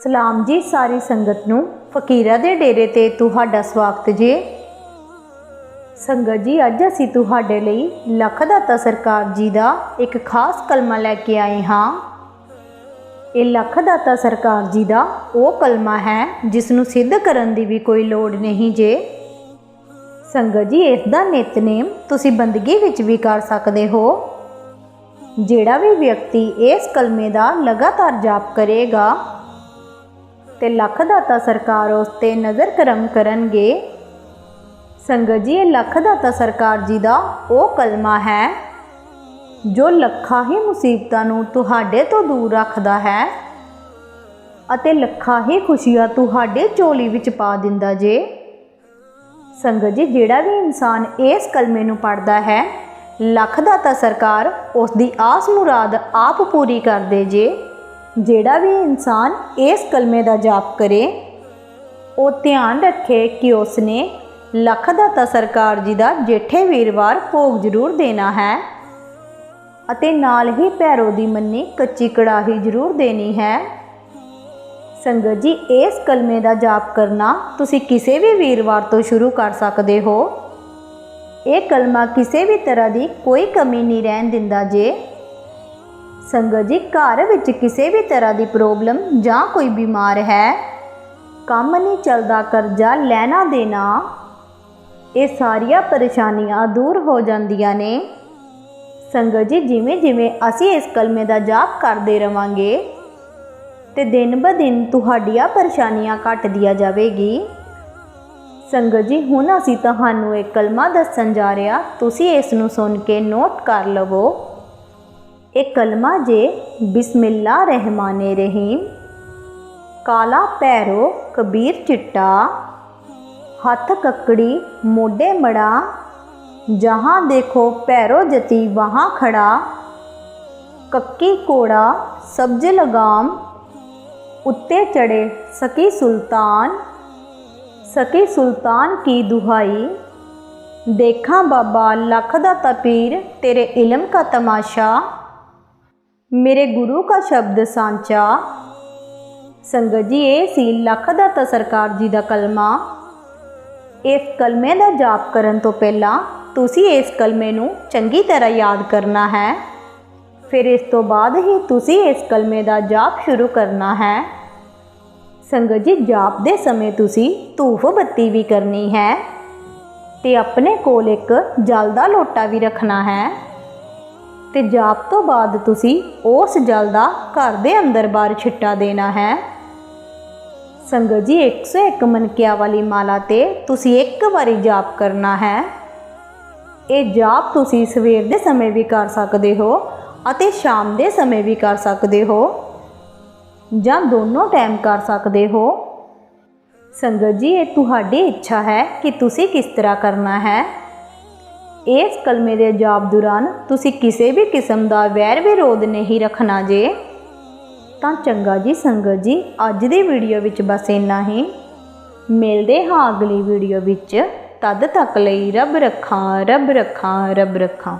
ਸਲਾਮ ਜੀ ਸਾਰੀ ਸੰਗਤ ਨੂੰ। ਫਕੀਰਾ ਦੇ ਡੇਰੇ ਤੇ ਤੁਹਾਡਾ ਸਵਾਗਤ ਜੀ। ਸੰਗਤ ਜੀ, ਅੱਜ ਅਸੀਂ ਤੁਹਾਡੇ ਲਈ ਲੱਖ ਦਾਤਾ ਸਰਕਾਰ ਜੀ ਦਾ ਇੱਕ ਖਾਸ ਕਲਮਾ ਲੈ ਕੇ ਆਏ ਹਾਂ। ਇਹ ਲੱਖ ਦਾਤਾ ਸਰਕਾਰ ਜੀ ਦਾ ਉਹ ਕਲਮਾ ਹੈ ਜਿਸ ਨੂੰ ਸਿੱਧ ਕਰਨ ਦੀ ਵੀ ਕੋਈ ਲੋੜ ਨਹੀਂ ਜੇ। ਸੰਗਤ ਜੀ, ਇਸ ਦਾ ਨਿਤਨੇਮ ਤੁਸੀਂ ਬੰਦਗੀ ਵਿੱਚ ਵੀ ਕਰ ਸਕਦੇ ਹੋ। ਜਿਹੜਾ ਵੀ ਵਿਅਕਤੀ ਇਸ ਕਲਮੇ ਦਾ ਲਗਾਤਾਰ ਜਾਪ ਕਰੇਗਾ ਤੇ ਲੱਖ ਦਾਤਾ ਸਰਕਾਰ ਉਸ ਤੇ ਨਜ਼ਰ ਕਰਮ ਕਰਨਗੇ। ਸੰਗਤ ਜੀ, ਇਹ ਲੱਖ ਦਾਤਾ ਸਰਕਾਰ ਜੀ ਦਾ ਉਹ ਕਲਮਾ ਹੈ, ਜੋ ਲੱਖਾਂ ਹੀ ਮੁਸੀਬਤਾਂ ਨੂੰ ਤੁਹਾਡੇ ਤੋਂ ਦੂਰ ਰੱਖਦਾ ਹੈ ਅਤੇ ਲੱਖਾਂ ਹੀ ਖੁਸ਼ੀਆਂ ਤੁਹਾਡੇ ਝੋਲੀ ਵਿੱਚ ਪਾ ਦਿੰਦਾ ਜੇ। ਸੰਗਤ ਜੀ, ਜਿਹੜਾ ਵੀ ਇਨਸਾਨ ਇਸ ਕਲਮੇ ਨੂੰ ਪੜਦਾ ਹੈ, ਲੱਖ ਦਾਤਾ ਸਰਕਾਰ ਉਸ ਦੀ ਆਸ ਮੁਰਾਦ ਆਪ ਪੂਰੀ ਕਰਦੇ ਜੇ। ਜਿਹੜਾ ਵੀ ਇਨਸਾਨ ਇਸ ਕਲਮੇ ਦਾ ਜਾਪ ਕਰੇ, ਉਹ ਧਿਆਨ ਰੱਖੇ ਕਿ ਉਸਨੇ ਲੱਖ ਦਾ ਤਾਂ ਸਰਕਾਰ ਜੀ ਦਾ ਜੇਠੇ ਵੀਰਵਾਰ ਭੋਗ ਜ਼ਰੂਰ ਦੇਣਾ ਹੈ ਅਤੇ ਨਾਲ ਹੀ ਭੈਰੋ ਦੀ ਮੰਨੀ ਕੱਚੀ ਕੜਾਹੀ ਜ਼ਰੂਰ ਦੇਣੀ ਹੈ। ਸੰਗਤ ਜੀ, ਇਸ ਕਲਮੇ ਦਾ ਜਾਪ ਕਰਨਾ ਤੁਸੀਂ ਕਿਸੇ ਵੀ ਵੀਰਵਾਰ ਤੋਂ ਸ਼ੁਰੂ ਕਰ ਸਕਦੇ ਹੋ। ਇਹ ਕਲਮਾ ਕਿਸੇ ਵੀ ਤਰ੍ਹਾਂ ਦੀ ਕੋਈ ਕਮੀ ਨਹੀਂ ਰਹਿਣ ਦਿੰਦਾ ਜੇ ਸੰਗਤ ਜੀ, ਘਰ ਵਿੱਚ ਕਿਸੇ ਵੀ ਤਰ੍ਹਾਂ ਦੀ ਪ੍ਰੋਬਲਮ ਜਾਂ ਕੋਈ ਬਿਮਾਰ ਹੈ, ਕੰਮ ਨਹੀਂ ਚੱਲਦਾ, ਕਰਜ਼ਾ ਲੈਣਾ ਦੇਣਾ, ਇਹ ਸਾਰੀਆਂ ਪਰੇਸ਼ਾਨੀਆਂ ਦੂਰ ਹੋ ਜਾਂਦੀਆਂ ਨੇ। ਸੰਗਤ ਜੀ, ਜਿਵੇਂ ਜਿਵੇਂ ਅਸੀਂ ਇਸ ਕਲਮੇ ਦਾ ਜਾਪ ਕਰਦੇ ਰਵਾਂਗੇ, ਤੇ ਦਿਨ ਬ ਦਿਨ ਤੁਹਾਡੀਆਂ ਪਰੇਸ਼ਾਨੀਆਂ ਘਟਦੀਆਂ ਜਾਵੇਗੀ। ਸੰਗਤ ਜੀ, ਹੁਣ ਅਸੀਂ ਤੁਹਾਨੂੰ ਇੱਕ ਕਲਮਾ ਦੱਸਣ ਜਾ ਰਿਹਾ ਤੁਸੀਂ ਇਸ ਨੂੰ ਸੁਣ ਕੇ ਨੋਟ ਕਰ ਲਵੋ। ਇਹ ਕਲਮਾ ਜੇ ਬਿਸਮਿਲ੍ਲਾ ਰਹਿਮਾਨੇ ਰਹੀਮ। ਕਾਲਾ ਪੈਰੋ ਕਬੀਰ ਚਿੱਟਾ। ਹੱਥ ਕੱਕੜੀ ਮੋਢੇ ਮੜਾ। ਜਹਾਂ ਦੇਖੋ ਪੈਰੋ ਜਤੀ ਵਹਾਂ ਖੜਾ। ਕੱਕੀ ਕੋੜਾ ਸਬਜ ਲਗਾਮ। ਉੱਤੇ ਚੜੇ ਸਕੀ ਸੁਲਤਾਨ। ਸਕੀ ਸੁਲਤਾਨ ਕੀ ਦੁਹਾਈ। ਦੇਖਾਂ ਬਾਬਾ ਲੱਖ ਦਾ ਤਪੀਰ, ਤੇਰੇ ਇਲਮ का ਤਮਾਸ਼ਾ। ਮੇਰੇ ਗੁਰੂ ਕਾ ਸ਼ਬਦ ਸਾਂਚਾ। ਸੰਗਤ ਜੀ, ਇਹ ਸੀ ਲੱਖ ਦਾ ਸਰਕਾਰ ਜੀ ਦਾ ਕਲਮਾ। ਇਸ ਕਲਮੇ ਦਾ ਜਾਪ ਕਰਨ ਤੋਂ ਪਹਿਲਾਂ ਤੁਸੀਂ ਇਸ ਕਲਮੇ ਨੂੰ ਚੰਗੀ ਤਰ੍ਹਾਂ ਯਾਦ ਕਰਨਾ ਹੈ। ਫਿਰ ਇਸ ਤੋਂ ਬਾਅਦ ਹੀ ਤੁਸੀਂ ਇਸ ਕਲਮੇ ਦਾ ਜਾਪ ਸ਼ੁਰੂ ਕਰਨਾ ਹੈ। ਸੰਗਤ ਜੀ, ਜਾਪ ਦੇ ਸਮੇਂ ਤੁਸੀਂ ਧੂਫ ਬੱਤੀ ਵੀ ਕਰਨੀ ਹੈ ਤੇ ਆਪਣੇ ਕੋਲ ਇੱਕ ਜਲ ਦਾ ਲੋਟਾ ਵੀ ਰੱਖਣਾ ਹੈ। ਤੇ ਜਾਪ ਤੋਂ ਬਾਅਦ ਤੁਸੀਂ ਉਸ ਜਲ ਦਾ ਘਰ ਦੇ ਅੰਦਰ ਬਾਹਰ ਛਿੱਟਾ ਦੇਣਾ ਹੈ। ਸੰਗਤ ਜੀ 101 ਮਨਕਿਆ ਵਾਲੀ ਮਾਲਾ ਤੇ ਤੁਸੀਂ ਇੱਕ ਵਾਰੀ ਜਾਪ ਕਰਨਾ ਹੈ। ਇਹ ਜਾਪ ਤੁਸੀਂ ਸਵੇਰ ਦੇ ਸਮੇਂ ਵੀ ਕਰ ਸਕਦੇ ਹੋ ਅਤੇ ਸ਼ਾਮ ਦੇ ਸਮੇਂ ਵੀ ਕਰ ਸਕਦੇ ਹੋ ਜਾਂ ਦੋਨੋਂ ਟਾਈਮ ਕਰ ਸਕਦੇ ਹੋ। ਸੰਗਤ ਜੀ, ਇਹ ਤੁਹਾਡੀ ਇੱਛਾ ਹੈ ਕਿ ਤੁਸੀਂ ਕਿਸ ਤਰ੍ਹਾਂ ਕਰਨਾ ਹੈ। ਇਸ ਕਲਮੇ ਦੇ ਜਾਪ ਦੌਰਾਨ ਤੁਸੀਂ ਕਿਸੇ ਵੀ ਕਿਸਮ ਦਾ ਵੈਰ ਵਿਰੋਧ ਨਹੀਂ ਰੱਖਣਾ ਜੇ। ਤਾਂ ਚੰਗਾ ਜੀ ਸੰਗਤ ਜੀ, ਅੱਜ ਦੀ ਵੀਡੀਓ ਵਿੱਚ ਬਸ ਇੰਨਾ ਹੀ। ਮਿਲਦੇ ਹਾਂ ਅਗਲੀ ਵੀਡੀਓ ਵਿੱਚ। ਤਦ ਤੱਕ ਲਈ ਰੱਬ ਰੱਖਾਂ ਰੱਬ ਰੱਖਾਂ ਰੱਬ ਰੱਖਾਂ।